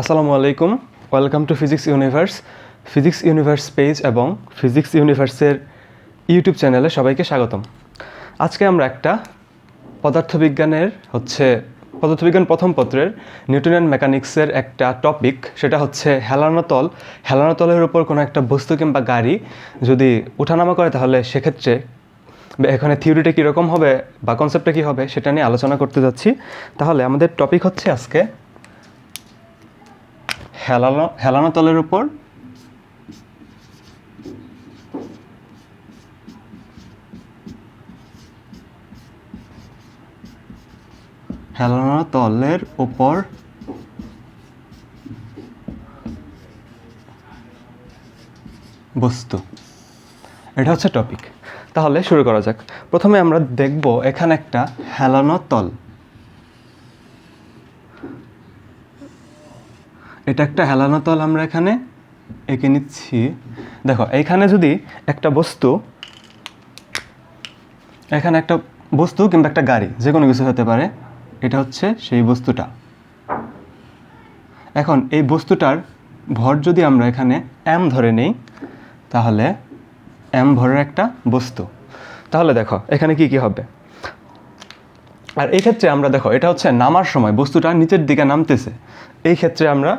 আসসালামু আলাইকুম। Welcome to physics universe physics universe page এবং ফিজিক্স ইউনিভার্সের ইউটিউব চ্যানেলে সবাইকে স্বাগতম। আজকে আমরা একটা পদার্থবিজ্ঞানের হচ্ছে, পদার্থবিজ্ঞান প্রথম পত্রের নিউটনিয়ান মেকানিক্সের একটা টপিক সেটা হচ্ছে হেলানো তল হেলানো তলের উপর কোনো একটা বস্তু কিংবা গাড়ি যদি ওঠানামা করে, তাহলে সেক্ষেত্রে এখানে থিওরিটা কীরকম হবে বা কনসেপ্টটা কী হবে, সেটা নিয়ে আলোচনা করতে যাচ্ছি। তাহলে আমাদের টপিক হচ্ছে আজকে হেলানো হেলানো তলের উপর। হেলানো তলের উপর। বস্তু। এটা হচ্ছে টপিক তাহলে শুরু করা যাক। প্রথমে আমরা দেখব এখানে একটা হেলানো তল। এটা একটা হেলানো তল আমরা এখানে এঁকে নিচ্ছি। দেখো এখানে যদি একটা বস্তু, এখানে একটা বস্তু কিংবা একটা গাড়ি যে কোনো কিছু হতে পারে, এটা হচ্ছে সেই বস্তুটা। এখন এই বস্তুটার ভর যদি আমরা এখানে এম ধরে নেই, তাহলে এম ভরের একটা বস্তু। তাহলে দেখো, এখানে কি কি হবে? আর এই ক্ষেত্রে আমরা দেখো, এটা হচ্ছে নামার সময়, বস্তুটা নিচের দিকে নামতেছে। এই ক্ষেত্রে আমরা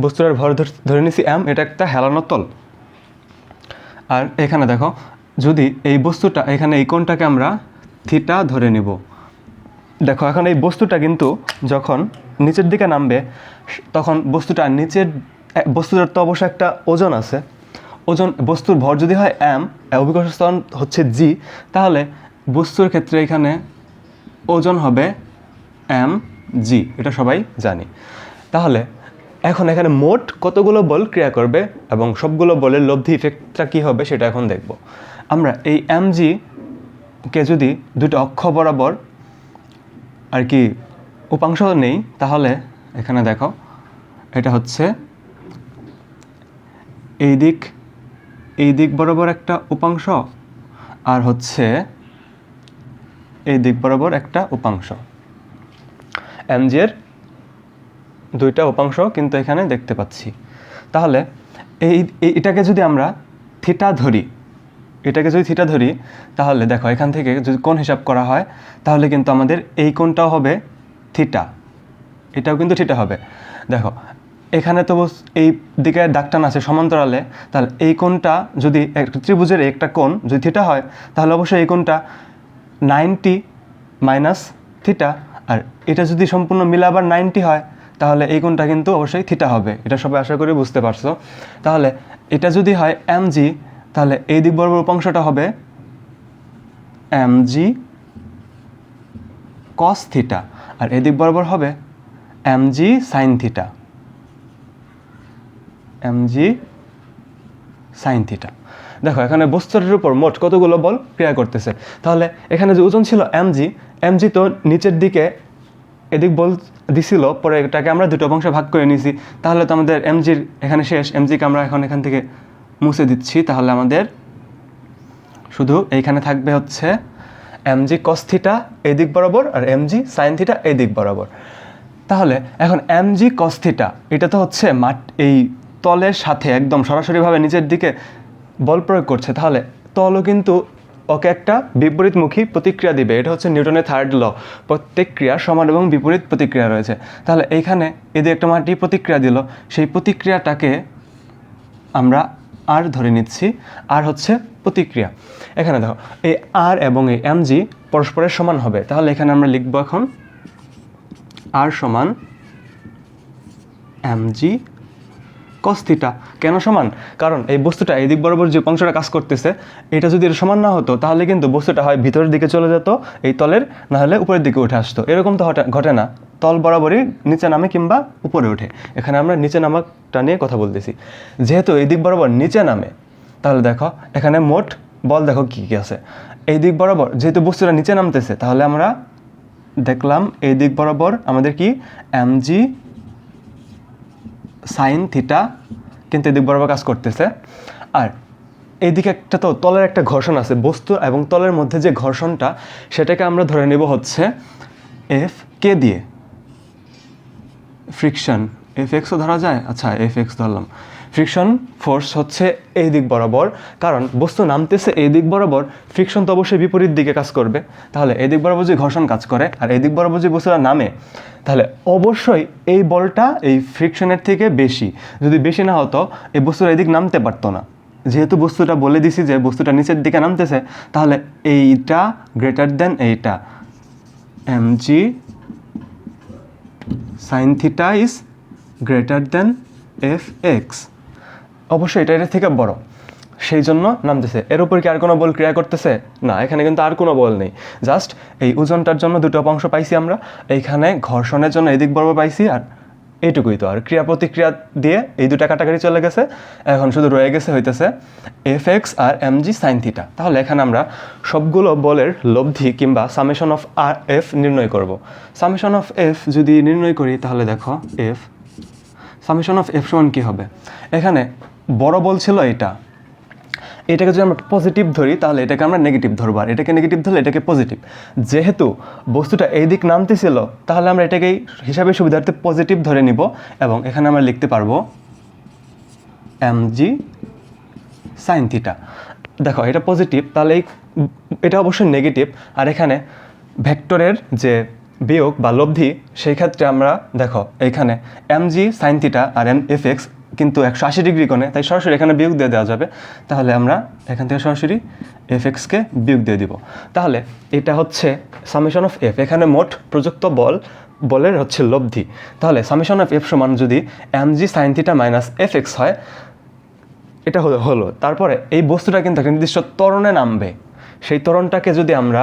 বস্তুটার ভর ধর- নিছি এম এটা একটা হেলানো তল। আর এখানে দেখো, যদি এই বস্তুটা, এখানে এই কোণটাকে আমরা থিটা ধরে নিব। দেখো, এখন এই বস্তুটা কিন্তু যখন নিচের দিকে নামবে, তখন বস্তুটা নিচের বস্তুটার তো অবশ্যই একটা ওজন আছে। ওজন, বস্তুর ভর যদি হয় এম অভিকর্ষ হচ্ছে জি তাহলে বস্তুর ক্ষেত্রে এখানে ওজন হবে এম জি এটা সবাই জানি। তাহলে এখন এখানে মোট কতগুলো বল ক্রিয়া করবে এবং সবগুলো বলের লব্ধি ইফেক্টটা কী হবে সেটা এখন দেখব। আমরা এই এম কে যদি দুটো অক্ষ বরাবর আর কি উপাংশ নেই, তাহলে এখানে দেখো, এটা হচ্ছে এই দিক এই দিক বরাবর একটা উপাংশ আর হচ্ছে এই দিক বরাবর একটা উপাংশ। এমজির দুইটা উপাংশ কিন্তু এখানে দেখতে পাচ্ছি। তাহলে এই এটাকে যদি আমরা থিটা ধরি, এটাকে যদি থিটা ধরি, তাহলে দেখো এখান থেকে যদি কোন হিসাব করা হয়, তাহলে কিন্তু আমাদের এই কোণটাও হবে থিটা এটাও কিন্তু থিটা হবে। দেখো, এখানে তো এই দিকে দাগটান আছে সমান্তরালে, তাহলে এই কোণটা যদি ত্রিভুজের একটা কোণ যদি থিটা হয়, তাহলে অবশ্যই এই কোণটা নাইনটি মাইনাস থিটা আর এটা যদি সম্পূর্ণ মিলে আবার নাইনটি হয় তাহলে এই কোণটা কিন্তু অবশ্যই থিটা হবে। এটা সবাই আশা করি বুঝতে পারছ। তাহলে এটা যদি হয় এম জি তাহলে এই দিক বরাবর উপাংশটা হবে এম জি কস থিটা আর এদিক বরাবর হবে M G sine theta M G sine theta দেখো, এখানে বস্তুটার উপর মোট কতগুলো বল ক্রিয়া করতেছে। তাহলে এখানে যে ওজন ছিল এম জি এম জি তো নিচের দিকে এদিক বল দিছিল, পরে এটাকে আমরা দুটো অংশে ভাগ করে নিয়েছি। তাহলে তো আমাদের এমজির এখানে শেষ। এমজিকে আমরা এখন এখান থেকে মুছে দিচ্ছি। তাহলে আমাদের শুধু এইখানে থাকবে হচ্ছে এমজি কস থিটা এই দিক বরাবর আর এমজি সাইন থিটা এই দিক বরাবর। তাহলে এখন এমজি কস থিটা এটা তো হচ্ছে মাঠ, এই তলের সাথে একদম সরাসরিভাবে নিচের দিকে বল প্রয়োগ করছে। তাহলে তলও কিন্তু ওকে একটা বিপরীতমুখী প্রতিক্রিয়া দিবে। এটা হচ্ছে নিউটনের থার্ড ল প্রত্যেক ক্রিয়া সমান এবং বিপরীত প্রতিক্রিয়া রয়েছে। তাহলে এইখানে এদের একটা মাটি প্রতিক্রিয়া দিল। সেই প্রতিক্রিয়াটাকে আমরা আর ধরে নিচ্ছি। আর হচ্ছে প্রতিক্রিয়া। এখানে দেখো, এই আর এবং এই এম জি পরস্পরের সমান হবে। তাহলে এখানে আমরা লিখব এখন আর সমান এম জি কস্থিটা কেন সমান? কারণ এই বস্তুটা এই দিক বরাবর যে অংশটা কাজ করতেছে, এটা যদি সমান না হতো, তাহলে কিন্তু বস্তুটা হয় ভিতরের দিকে চলে যেত, এই তলের না হলে উপরের দিকে উঠে আসতো। এরকম তো ঘটে না। তল বরাবরই নিচে নামে কিংবা উপরে ওঠে এখানে আমরা নিচে নামাটা নিয়ে কথা বলতেছি। যেহেতু এই দিক বরাবর নিচে নামে, তাহলে দেখো, এখানে মোট বল দেখো কী কী আছে। এই দিক বরাবর যেহেতু বস্তুটা নিচে নামতেছে, তাহলে আমরা দেখলাম এই দিক বরাবর আমাদের কি? এমজি সাইন থিটা কিন্তু এদিক বরাবর কাজ করতেছে। আর এইদিকে একটা তো তলের একটা ঘর্ষণ আছে, বস্তু এবং তলের মধ্যে যে ঘর্ষণটা, সেটাকে আমরা ধরে নেব হচ্ছে এফ কে দিয়ে। ফ্রিকশন এফ এক্সও ধরা যায়? আচ্ছা এফ এক্স ধরলাম। ফ্রিকশন ফোর্স হচ্ছে এই দিক বরাবর, কারণ বস্তু নামতেছে এই দিক বরাবর ফ্রিকশন তো অবশ্যই বিপরীত দিকে কাজ করবে। তাহলে এই দিক বরাবর যদি ঘর্ষণ কাজ করে আর এই দিক বরাবর যদি বস্তুটা নামে, তাহলে অবশ্যই এই বলটা এই ফ্রিকশনের থেকে বেশি। যদি বেশি না হতো, এই বস্তুটা এদিক নামতে পারতো না। যেহেতু বস্তুটা বলে দিছি যে বস্তুটা নিচের দিকে নামতেছে, তাহলে এইটা গ্রেটার দেন এইটা। M G sine theta is greater than F X অবশ্যই এটা এর থেকে বড়। সেই জন্য নামতেছে। এর উপর কি আর কোনো বল ক্রিয়া করতেছে? না, এখানে কিন্তু আর কোনো বল নেই। জাস্ট এই ওজনটার জন্য দুটো অংশ পাইছি আমরা। এইখানে ঘর্ষণের জন্য এদিক বরাবর পাইছি আর এইটুকুই তো। আর ক্রিয়া প্রতিক্রিয়া দিয়ে এই দুটা কাটাকাটি চলে গেছে। এখন শুধু রয়ে গেছে হইতেছে এফ এক্স আর এম জি সাইন থিটা তাহলে এখানে আমরা সবগুলো বলের লব্ধি কিংবা সামেশন অফ আর এফ নির্ণয় করব। সামেশন অফ এফ যদি নির্ণয় করি, তাহলে দেখো এফ সামেশন অফ এফ সমান কী হবে? এখানে বড় বল ছিল এটা। এটাকে যদি আমরা পজিটিভ ধরি, তাহলে এটাকে আমরা নেগেটিভ ধরবো। আর এটাকে নেগেটিভ ধরলে এটাকে পজিটিভ যেহেতু বস্তুটা এই দিক নামতেছিল, তাহলে আমরা এটাকেই হিসাবে সুবিধার্থে পজিটিভ ধরে নিব এবং এখানে আমরা লিখতে পারব এম জি সাইন থিটা দেখো, এটা পজিটিভ তাহলে এটা অবশ্যই নেগেটিভ আর এখানে ভেক্টরের যে বিয়োগ বা লব্ধি, সেই ক্ষেত্রে আমরা, দেখো এইখানে এম জি সাইন থিটা আর এম এফ এক্স কিন্তু একশো আশি ডিগ্রি কোণে, তাই সরাসরি এখানে বিয়োগ দিয়ে দেওয়া যাবে। তাহলে আমরা এখান থেকে সরাসরি এফ এক্সকে বিয়োগ দিয়ে দিব। তাহলে এটা হচ্ছে সামেশন অফ এফ এখানে মোট প্রযুক্ত বল, বলের হচ্ছে লব্ধি। তাহলে সামেশন অফ এফ সমান যদি M G sine theta minus F X হয়, এটা হলো হলো। তারপরে এই বস্তুটা কিন্তু একটা নির্দিষ্ট ত্বরণে নামবে। সেই ত্বরণটাকে যদি আমরা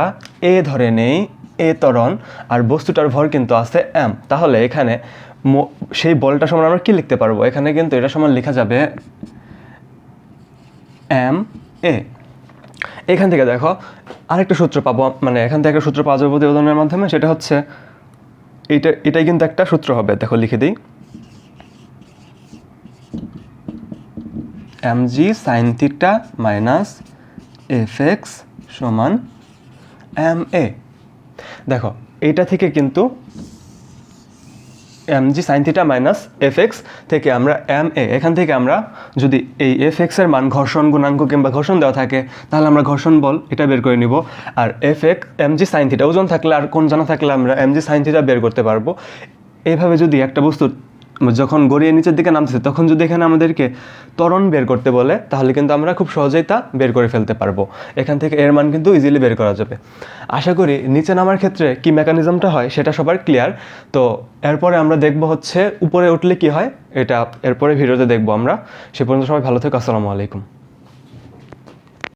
এ ধরে নেই এ ত্বরণ, আর বস্তুটার ভর কিন্তু আছে এম তাহলে এখানে সেই বলটা সমান আমরা কি লিখতে পারব? এখানে কিন্তু এটা সমান লেখা যাবে এম এ এখান থেকে দেখো, আরেকটা সূত্র পাবো মানে এখান থেকে একটা সূত্র পাওয়া যাবে প্রতিবেদনের মাধ্যমে, সেটা হচ্ছে এটা এটাই কিন্তু একটা সূত্র হবে। দেখো, লিখে দিই। M G sine theta minus F X সমান এম এ দেখো, এইটা থেকে কিন্তু M G sine theta minus F X থেকে আমরা এম এ এখান থেকে আমরা যদি এই এফ এক্সের মান ঘর্ষণ গুণাঙ্ক কিংবা ঘর্ষণ দেওয়া থাকে, তাহলে আমরা ঘর্ষণ বল এটা বের করে নিব। আর F X M G sine theta ওজন থাকলে আর কোন জানা থাকলে আমরা এম জি সাইন থিটা বের করতে পারব। এইভাবে যদি একটা বস্তু যখন গড়িয়ে নিচের দিকে নামতেছে, তখন যদি এখানে আমাদেরকে ত্বরণ বের করতে বলে, তাহলে কিন্তু আমরা খুব সহজেই তা বের করে ফেলতে পারব। এখান থেকে এর মান কিন্তু ইজিলি বের করা যাবে। আশা করি নিচে নামার ক্ষেত্রে কি মেকানিজমটা হয় সেটা সবার ক্লিয়ার তো এরপরে আমরা দেখব হচ্ছে উপরে উঠলে কি হয়, এটা এরপরে ভিডিওতে দেখব আমরা। সে পর্যন্ত সবাই ভালো থেকো, আসসালামু আলাইকুম।